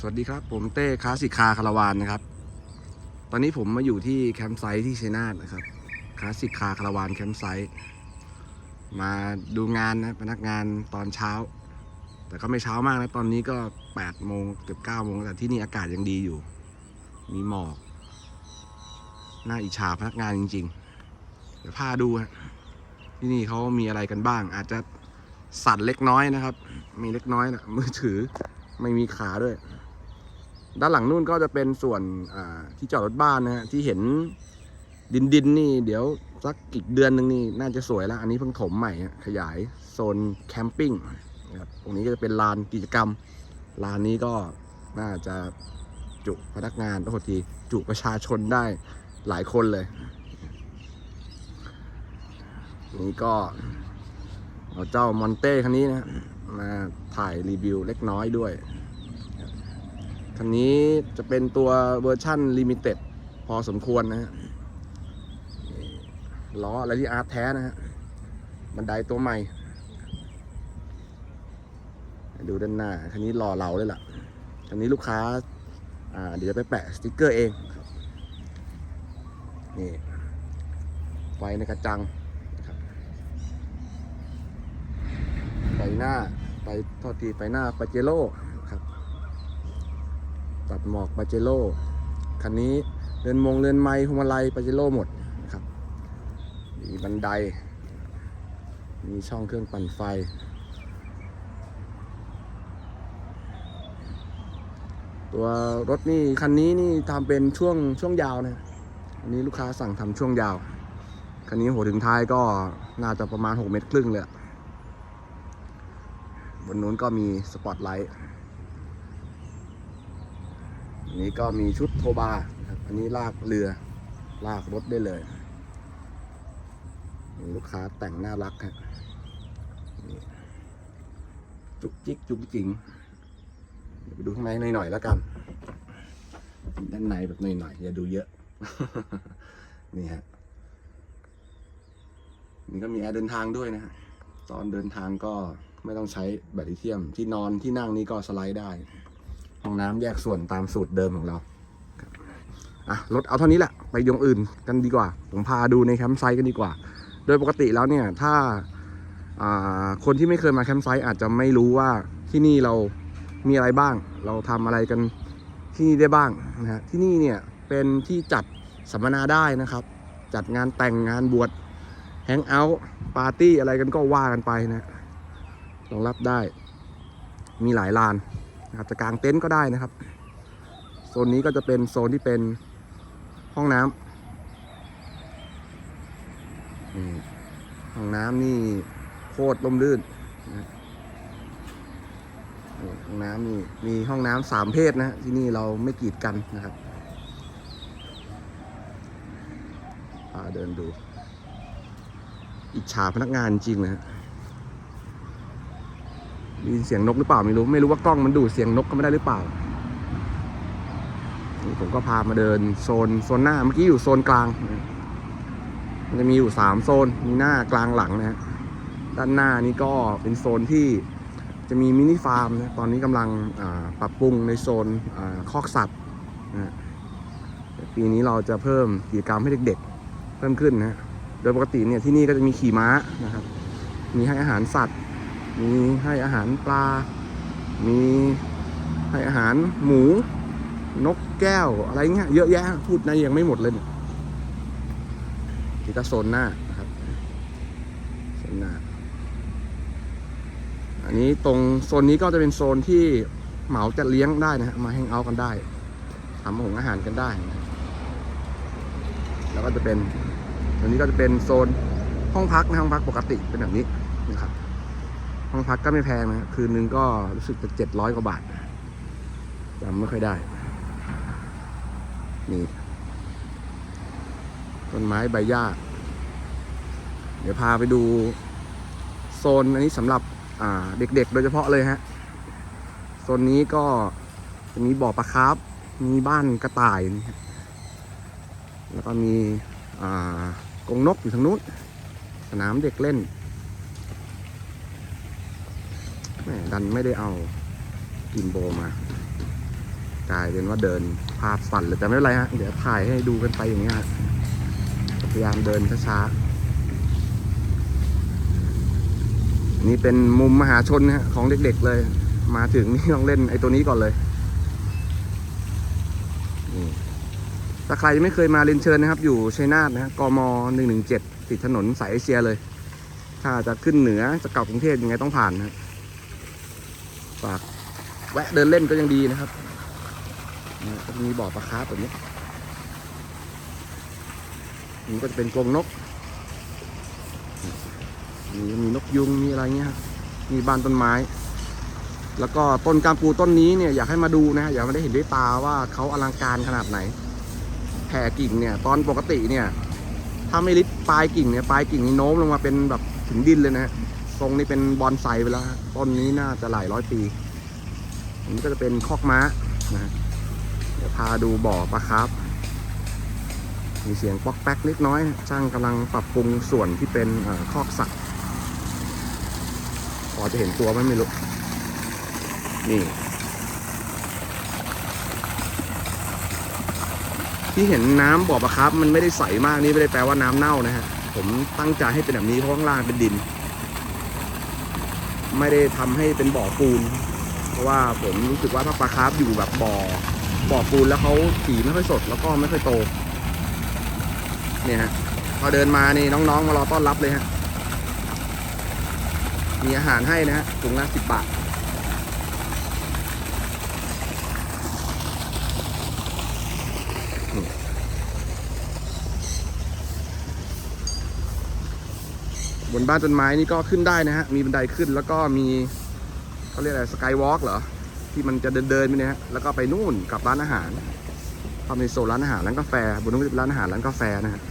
สวัสดีครับ ผมเต้คลาสิกคาคาราวานนะครับ ตอนนี้ผมมาอยู่ที่แคมป์ไซต์ที่ชัยนาทนะครับคลาสิกคาคาราวานแคมป์ไซต์มาดูงานนะพนักงานตอนเช้า แต่ก็ไม่เช้ามากนะ ตอนนี้ก็8โมงเกือบ9โมงแต่ที่นี่อากาศยังดีอยู่ มีหมอกน่าอิจฉาพนักงานจริง ๆ เดี๋ยวพาดูฮะที่นี่เขามีอะไรกันบ้าง อาจจะสั่นเล็กน้อยนะครับ มีเล็กน้อยนะมือถือไม่มีขาด้วย ด้านหลังนู่นก็จะเป็นส่วนที่จอดรถบ้านนะฮะที่เห็นดินดินนี่เดี๋ยวสักอีกเดือนหนึ่งนี่น่าจะสวยแล้ว อันนี้เพิ่งถมใหม่ขยายโซนแคมปิ้งนะครับตรงนี้ก็จะเป็นลานกิจกรรมลานนี้ก็น่าจะจุพนักงานโทษทีจุประชาชนได้หลายคนเลย นี่ก็เอาเจ้ามอนเต้คันนี้นะมาถ่ายรีวิวเล็กน้อยด้วย คันนี้จะเป็นตัวเวอร์ชั่นลิมิเต็ดพอสมควรนะฮะล้ออะไรที่อาร์ตแท้นะฮะบันไดตัวใหม่ ดูด้านหน้า คันนี้หล่อเหลาเลยล่ะ คันนี้ลูกค้า อ่า เดี๋ยวจะไปแปะสติกเกอร์เองครับนี่ไฟในกระจังนะครับไฟหน้าไฟโทษทีไฟหน้าปาเจโร่ ตัดหมอกปาเจโร่คันนี้เรือนมงเรือนไม้พวงมาลัยปาเจโร่หมดนะครับมีบันได มีช่องเครื่องปั่นไฟ ตัวรถนี่คันนี้นี่ทำเป็นช่วงช่วงยาวนะอันนี้ลูกค้าสั่งทำช่วงยาว คันนี้หัวถึงท้ายก็น่าจะประมาณ 6 เมตรครึ่งเลยบนนู้นก็มีสปอตไลท์ อันนี้ก็มีชุดโทบาครับอันนี้ลากเรือลากรถได้เลยนี่ลูกค้าแต่งน่ารักครับจุกจิกจุกจิงไปดูข้างในหน่อยๆแล้วกัน ด้านในแบบหน่อยๆอย่าดูเยอะ นี่ฮะนี่ก็มีแอร์เดินทางด้วยนะฮะตอนเดินทางก็ไม่ต้องใช้แบตลิเทียมที่นอนที่นั่งนี่ก็สไลด์ได้ ห้องน้ำแยกส่วนตามสูตรเดิมของเราอะรถเอาเท่านี้แหละ ไปยงอื่นกันดีกว่า ผมพาดูในแคมป์ไซต์กันดีกว่า โดยปกติแล้วเนี่ยถ้าคนที่ไม่เคยมาแคมป์ไซต์อาจจะไม่รู้ว่าที่นี่เรามีอะไรบ้าง เราทำอะไรกันที่นี่ได้บ้างนะฮะที่นี่เนี่ยเป็นที่จัดสัมมนาได้นะครับ จัดงานแต่งงานบวชแฮงเอาท์ปาร์ตี้อะไรกันก็ว่ากันไปนะรองรับได้ มีหลายลาน นะครับจะกางเต็นท์ก็ได้นะครับ โซนนี้ก็จะเป็นโซนที่เป็นห้องน้ำห้องน้ำนี่โคตรล่มลื่นนะห้องน้ำนี่มีห้องน้ำสามเพศนะฮะที่นี่เราไม่กีดกันนะครับพาเดินดู อิจฉาพนักงานจริงนะฮะ ได้ยินเสียงนกหรือเปล่าไม่รู้ ไม่รู้ว่ากล้องมันดูดเสียงนกก็ไม่ได้หรือเปล่านี่ผมก็พามาเดินโซนโซนหน้าเมื่อกี้อยู่โซนกลาง มันจะมีอยู่สามโซน มีหน้ากลางหลังนะฮะด้านหน้านี่ก็เป็นโซนที่จะมีมินิฟาร์มนะตอนนี้กำลังปรับปรุงในโซนอคอกสัตว์นะฮะปีนี้เราจะเพิ่มกิจกรรมให้เด็กๆ เพิ่มขึ้นนะฮะโดยปกติเนี่ยที่นี่ก็จะมีขี่ม้านะครับ มีให้อาหารสัตว์ มีให้อาหารปลา มีให้อาหารหมู นกแก้วอะไรเงี้ยเยอะแยะพูดในยังไม่หมดเลยเนี่ยนี่ก็โซนหน้านะครับโซนหน้า อันนี้ตรงโซนนี้ก็จะเป็นโซนที่เหมาจัดเลี้ยงได้นะฮะมาแฮงเอาท์กันได้ทำอาหารอาหารกันได้นะแล้วก็จะเป็นตรงนี้ก็จะเป็นโซนห้องพักนะห้องพักปกติเป็นแบบนี้นะครับ ห้องพักก็ไม่แพงนะคืนนึงก็รู้สึกจะเจ็ดร้อยกว่าบาทจำไม่ค่อยได้ นี่ต้นไม้ใบหญ้า เดี๋ยวพาไปดูโซนอันนี้สำหรับอ่าเด็กๆ โดยเฉพาะเลยฮะ โซนนี้ก็จะมีบ่อปลาคาร์ฟมีบ้านกระต่ายนะแล้วก็มีอ่ากรงนกอยู่ทางนู้น สนามเด็กเล่น แหม่ ดันไม่ได้เอากินโบมา กลายเป็นว่าเดินภาพสั่นเลยแต่ไม่เป็นไรฮะ เดี๋ยวถ่ายให้ดูกันไปอย่างเงี้ยพยายามเดินช้าๆ นี่เป็นมุมมหาชนนะฮะของเด็กๆเลย มาถึงนี่ต้องเล่นไอ้ตัวนี้ก่อนเลยถ้าใครยังไม่เคยมาเรียนเชิญนะครับ อยู่ชัยนาทนะฮะกมหนึ่งหนึ่งเจ็ดติดถนนสายเอเชียเลย ถ้าจะขึ้นเหนือจะกลับกรุงเทพยังไงต้องผ่านนะครับ ฝากแวะเดินเล่นก็ยังดีนะครับก็มีบ่อปลาคาร์ฟแบบนี้นี่ก็จะเป็นกรงนกมีมีนกยุงมีอะไรเงี้ยครับมีบ้านต้นไม้ แล้วก็ต้นกามปูต้นนี้เนี่ยอยากให้มาดูนะฮะอยากให้ได้เห็นด้วยตาว่าเขาอลังการขนาดไหนแผ่กิ่งเนี่ยตอนปกติเนี่ยถ้าไม่ลิดปลายกิ่งเนี่ยปลายกิ่งนี่โน้มลงมาเป็นแบบถึงดินเลยนะฮะ ทรงนี้เป็นบอนไซไปแล้วต้นนี้น่าจะหลายร้อยปีอันนี้ก็จะเป็นคอกม้านะเดี๋ยวพาดูบ่อปลาคร์ฟมีเสียงป๊อกแป๊กเล็กน้อยช่างกำลังปรับปรุงส่วนที่เป็นเอ่อคอกสัตว์พอจะเห็นตัวไหมไม่รู้นี่ที่เห็นน้ำบ่อปลาครับ มันไม่ได้ใสมากนี่ไม่ได้แปลว่าน้ำเน่านะฮะ ผมตั้งใจให้เป็นแบบนี้เพราะข้างล่างเป็นดิน ไม่ได้ทำให้เป็นบ่อปูน เพราะว่าผมรู้สึกว่าถ้าปลาคาร์ฟอยู่แบบบ่อบ่อปูนแล้วเขาสีไม่ค่อยสดแล้วก็ไม่ค่อยโต เนี่ยฮะพอเดินมานี่น้องๆมารอต้อนรับเลยฮะ มีอาหารให้นะฮะถุงละสิบบาท นบ้านต้นไม้นี่ก็ขึ้นได้นะฮะ มีบันไดขึ้นแล้วก็มีเขาเรียกอะไรสกายวอล์กเหรอ ที่มันจะเดินเดินๆไปเนี่ยฮะ แล้วก็ไปนู่นกับร้านอาหารทำในโซนร้านอาหารร้านกาแฟ บนนู้นเป็นร้านอาหารร้านกาแฟนะฮะ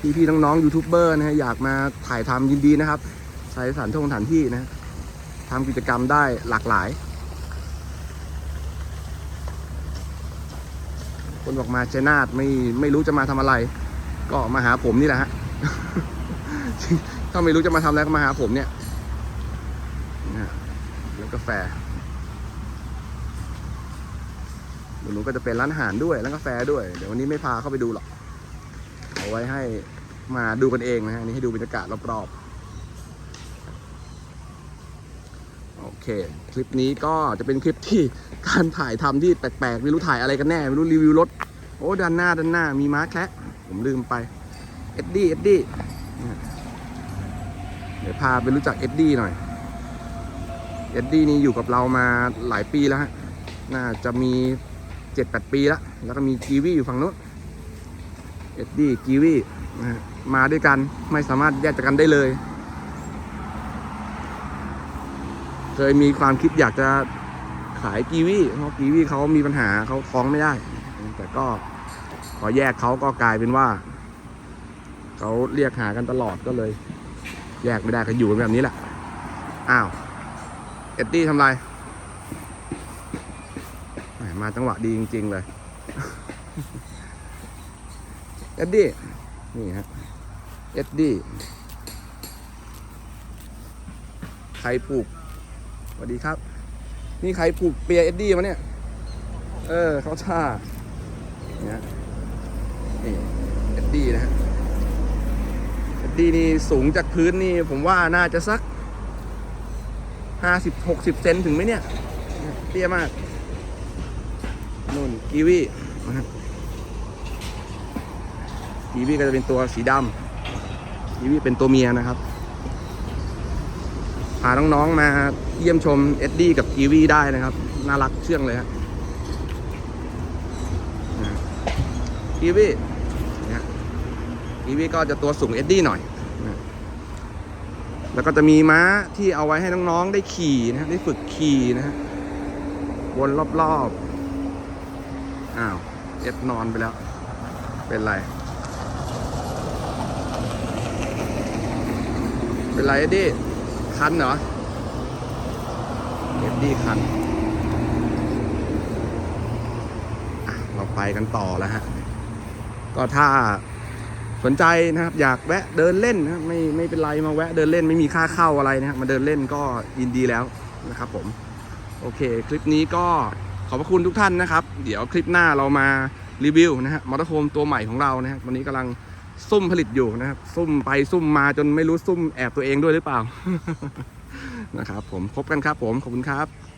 พี่พี่ๆน้องๆยูทูบเบอร์นะฮะอยากมาถ่ายทำยินดีนะครับ ใช้สถานที่สถานที่นะทำกิจกรรมได้หลากหลาย คนบอกมาเชยนาทไม่ไม่รู้จะมาทำอะไร ก็มาหาผมนี่แหละฮะถ้าไม่รู้จะมาทำอะไรก็มาหาผมเนี่ยนะฮะแล้วกาแฟเดี๋ยวหนูก็จะเป็นร้านอาหารด้วยร้านกาแฟด้วย เดี๋ยววันนี้ไม่พาเข้าไปดูหรอก เอาไว้ให้มาดูกันเองนะฮะนนี่ให้ดูบรรยากาศรอบๆ โอเค คลิปนี้ก็จะเป็นคลิปที่การถ่ายทำที่แปลกๆ ไม่รู้ถ่ายอะไรกันแน่ ไม่รู้รีวิวรถ โอ้ด้านหน้าด้านหน้ามีม้าแคะผมลืมไป เอ็ดดี้ เอ็ดดี้ เดี๋ยวพาไปรู้จักเอ็ดดี้หน่อย เอ็ดดี้นี่อยู่กับเรามาหลายปีแล้วฮะ น่าจะมีเจ็ดแปดปีแล้ว แล้วก็มีกีวีอยู่ฝั่งนู้น เอ็ดดี้ กีวีมาด้วยกัน ไม่สามารถแยกจากกันได้เลย เคยมีความคิดอยากจะขายกีวีเพราะกีวีเขามีปัญหาเขาท้องไม่ได้ แต่ก็พอแยกเขาก็กลายเป็นว่าเขาเรียกหากันตลอดก็เลย แยกไม่ได้ก็อยู่กันแบบนี้แหละอ้าวเอ็ดดี้ทำไรมมาจังหวะดีจริง ๆ เลยเอ็ดดี้นี่ฮะเอ็ดดี้ใครผูก สวัสดีครับ นี่ใครผูกเปียเอ็ดดี้มาเนี่ย เออเขาท่าเนี่ยนี่เอ็ดดี้นะฮะเอ็ดดี้นี่สูงจากพื้นนี่ผมว่าน่าจะสักห้าสิบหกสิบเซนถึงไหมเนี่ย เตี้ยมากนู่นกีวีนะฮะกีวีก็จะเป็นตัวสีดำกีวีเป็นตัวเมียนะครับพาน้องๆมา เยี่ยมชมเอ็ดดี้กับกีวีได้นะครับ น่ารักเชื่องเลยฮะกีวีกีวีก็จะตัวสูงเอ็ดดี้หน่อยนะแล้วก็จะมีม้าที่เอาไว้ให้น้องๆได้ขี่นะฮะได้ฝึกขี่นะฮะวนรอบๆอ้าวเอ็ดนอนไปแล้ว เป็นไร เป็นไรเอ็ดดี้คันเหรอ เอ็ดดี้คัน เราไปกันต่อแล้วฮะ ก็ถ้าสนใจนะครับ อยากแวะเดินเล่นนะไม่ไม่เป็นไรมาแวะเดินเล่นไม่มีค่าเข้าอะไรนะครับมาเดินเล่นก็ยินดีแล้วนะครับ ผม โอเค คลิปนี้ก็ขอบพระคุณทุกท่านนะครับ เดี๋ยวคลิปหน้าเรามารีวิวนะฮะมอเตอร์โฮมตัวใหม่ของเรานะครับวันนี้กำลังซุ่มผลิตอยู่นะครับ ซุ่มไปซุ่มมาจนไม่รู้ซุ่มแอบตัวเองด้วยหรือเปล่า นะครับผมพบกันครับผมขอบคุณครับ